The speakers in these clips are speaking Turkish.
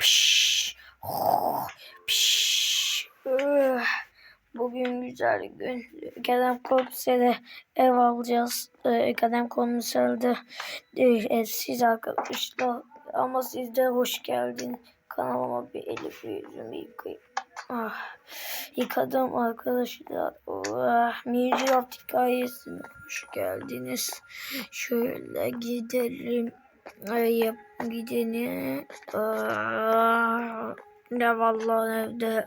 Piş. Oh. Bugün güzel gün. Kerem komisere ev alacağız. Ee, Kerem komiserde e, evsiz arkadaşlar. Ama siz de hoş geldin. Kanalıma bir elif yüzümü yıkayayım. Ah, yıkadım arkadaşlar. Oh, Minecraft hikayesine hoş geldiniz. Şöyle gidelim. Ay, gidelim. Ah, ne vallahi evde.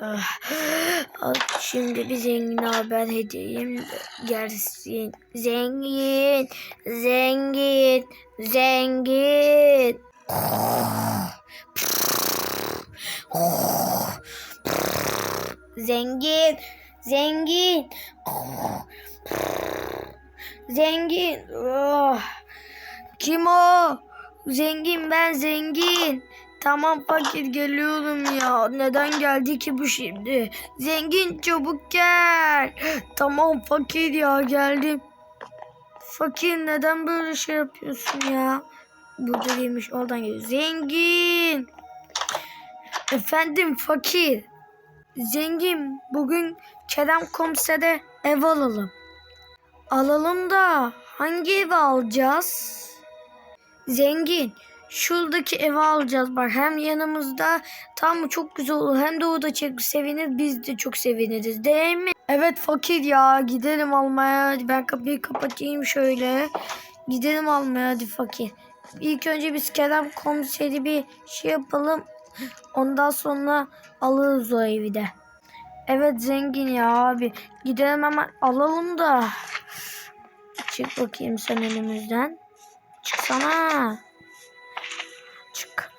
Şimdi bir zengin haber edeyim. Gelsin. Zengin. Zengin. Zengin. Zengin. Zengin. Zengin. Oh. Kim o? Zengin ben zengin. Tamam fakir geliyorum ya. Neden geldi ki bu şimdi? Zengin çabuk gel. Tamam fakir ya geldim. Fakir neden böyle şey yapıyorsun ya? Burada değilmiş oradan geliyor. Zengin. Efendim fakir. Zengin bugün Kerem komisere ev alalım. Alalım da hangi evi alacağız? Zengin. Şuradaki evi alacağız bak hem yanımızda tam çok güzel olur hem de o da çok sevinir biz de çok seviniriz değil mi? Evet fakir ya gidelim almaya ben kapıyı kapatayım şöyle gidelim almaya hadi fakir. İlk önce biz Kerem komiseri bir şey yapalım ondan sonra alırız o evi de. Evet zengin ya abi gidelim hemen alalım da çık bakayım sen önümüzden çıksana. Çık.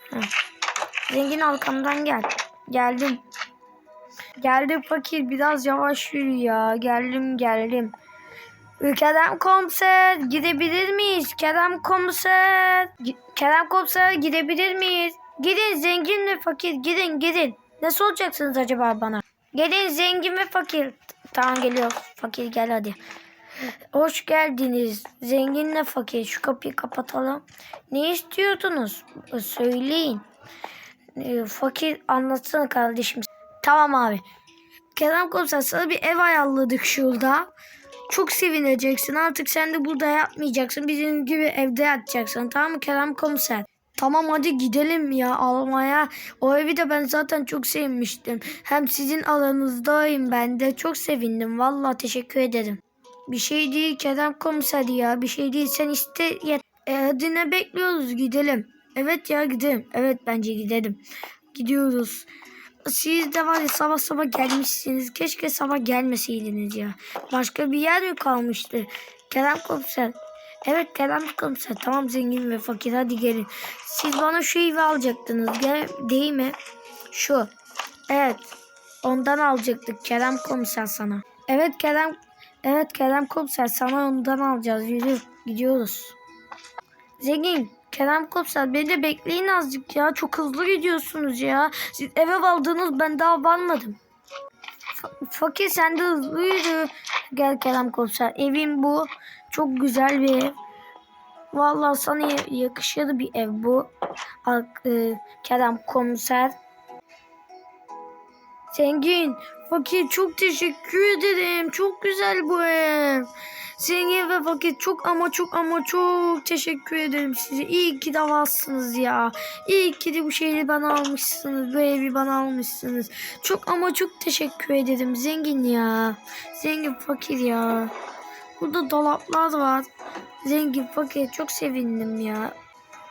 Zengin arkamdan gel. Geldim. Geldim fakir biraz yavaş yürü ya. Geldim geldim. Kerem komiser gidebilir miyiz? Kerem komiser. Kerem komiser gidebilir miyiz? Gidin zengin ve fakir gidin gidin. Nasıl olacaksınız acaba bana? Gelin zengin ve fakir. Tamam geliyor. Fakir gel hadi. Hoş geldiniz. Zenginle fakir. Şu kapıyı kapatalım. Ne istiyordunuz? Söyleyin. Ee, fakir anlatsana kardeşim. Tamam abi. Kerem komiser sana bir ev ayarladık şurada. Çok sevineceksin. Artık sen de burada yapmayacaksın. Bizim gibi evde yatacaksın. Tamam mı Kerem komiser? Tamam hadi gidelim ya almaya. O evi de ben zaten çok sevmiştim. Hem sizin aranızdayım ben de. Çok sevindim. Vallahi teşekkür ederim. Bir şey değil Kerem komiser ya. Bir şey değil. Sen iste yet. E, hadi ne bekliyoruz gidelim. Evet ya gidelim. Evet bence gidelim. Gidiyoruz. Siz de var ya sabah sabah gelmişsiniz. Keşke sabah gelmeseydiniz ya. Başka bir yer mi kalmıştı? Kerem komiser. Evet Kerem komiser. Tamam zengin ve fakir hadi gelin. Siz bana şu evi alacaktınız. Değil mi? Şu. Evet. Ondan alacaktık Kerem komiser sana. Evet Kerem Evet Kerem komiser sana ondan alacağız. Yürü gidiyoruz. Zengin Kerem komiser beni de bekleyin azıcık ya. Çok hızlı gidiyorsunuz ya. Siz eve aldınız ben daha varmadım. Fa- Fakir sen de hızlı yürü. Gel Kerem komiser. Evim bu. Çok güzel bir ev. Vallahi sana ya- yakışır bir ev bu. E, Kerem komiser. Zengin, fakir çok teşekkür ederim. Çok güzel bu ev. Zengin ve fakir çok ama çok ama çok teşekkür ederim size. İyi ki de varsınız ya. İyi ki de bu şeyi bana almışsınız. Bu evi bana almışsınız. Çok ama çok teşekkür ederim. Zengin ya. Zengin fakir ya. Burada dolaplar var. Zengin fakir çok sevindim ya.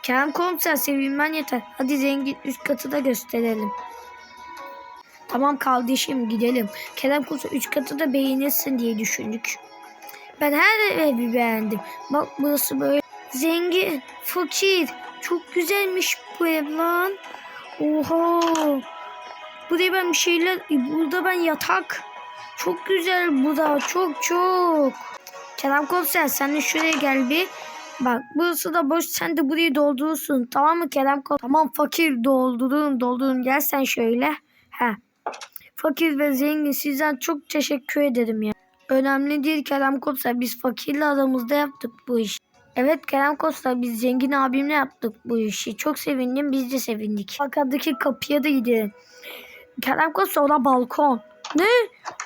Kerem komiser sevinmen yeter. Hadi zengin üst katı da gösterelim. Tamam kardeşim gidelim. Kerem Kursu 3 katı da beğenirsin diye düşündük. Ben her evi beğendim. Bak burası böyle zengin, fakir. Çok güzelmiş bu ev lan. Oha. Buraya ben bir şeyler... Burada ben yatak. Çok güzel bu da. Çok çok. Kerem Komiser sen de şuraya gel bir. Bak burası da boş. Sen de burayı doldurursun. Tamam mı Kerem Komiser? Tamam fakir doldurun doldurun. Gel sen şöyle. He. Fakir ve zengin sizden çok teşekkür ederim ya. Önemli değil Kerem Komiser. Biz fakirle aramızda yaptık bu iş. Evet Kerem Kosta biz zengin abimle yaptık bu işi. Çok sevindim biz de sevindik. Arkadaki kapıya da gidelim. Kerem Kosta orada balkon. Ne?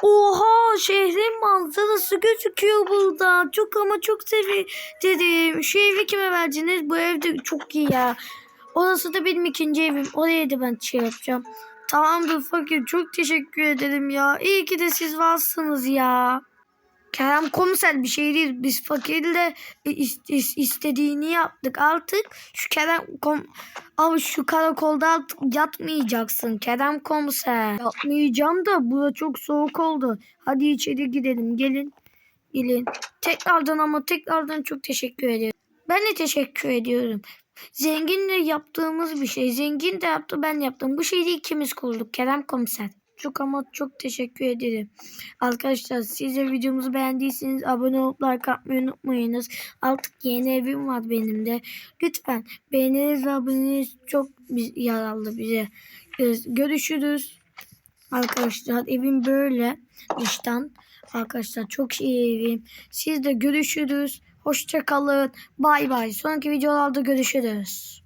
Oha şehrin manzarası gözüküyor burada. Çok ama çok sevindim. Şu evi kime verdiniz? Bu ev de çok iyi ya. Orası da benim ikinci evim. Oraya da ben şey yapacağım. Tamamdır fakir çok teşekkür ederim ya. İyi ki de siz varsınız ya. Kerem komiser bir şey değil. Biz fakirle is- is- istediğini yaptık. Artık şu Kerem kom Abi şu karakolda artık yatmayacaksın Kerem komiser. Yatmayacağım da burada çok soğuk oldu. Hadi içeri gidelim gelin. Gelin. Tekrardan ama tekrardan çok teşekkür ederim. Ben de teşekkür ediyorum. Zenginle yaptığımız bir şey. Zengin de yaptı ben yaptım. Bu şeyi ikimiz kurduk Kerem komiser. Çok ama çok teşekkür ederim. Arkadaşlar siz de videomuzu beğendiyseniz abone olup like atmayı unutmayınız. Artık yeni evim var benim de. Lütfen beğeniniz ve aboneniz çok yararlı bize. Gö- Görüşürüz. Arkadaşlar evim böyle dıştan. Arkadaşlar çok iyi evim. Siz de görüşürüz. Hoşça kalın. Bay bay. Sonraki videolarda görüşürüz.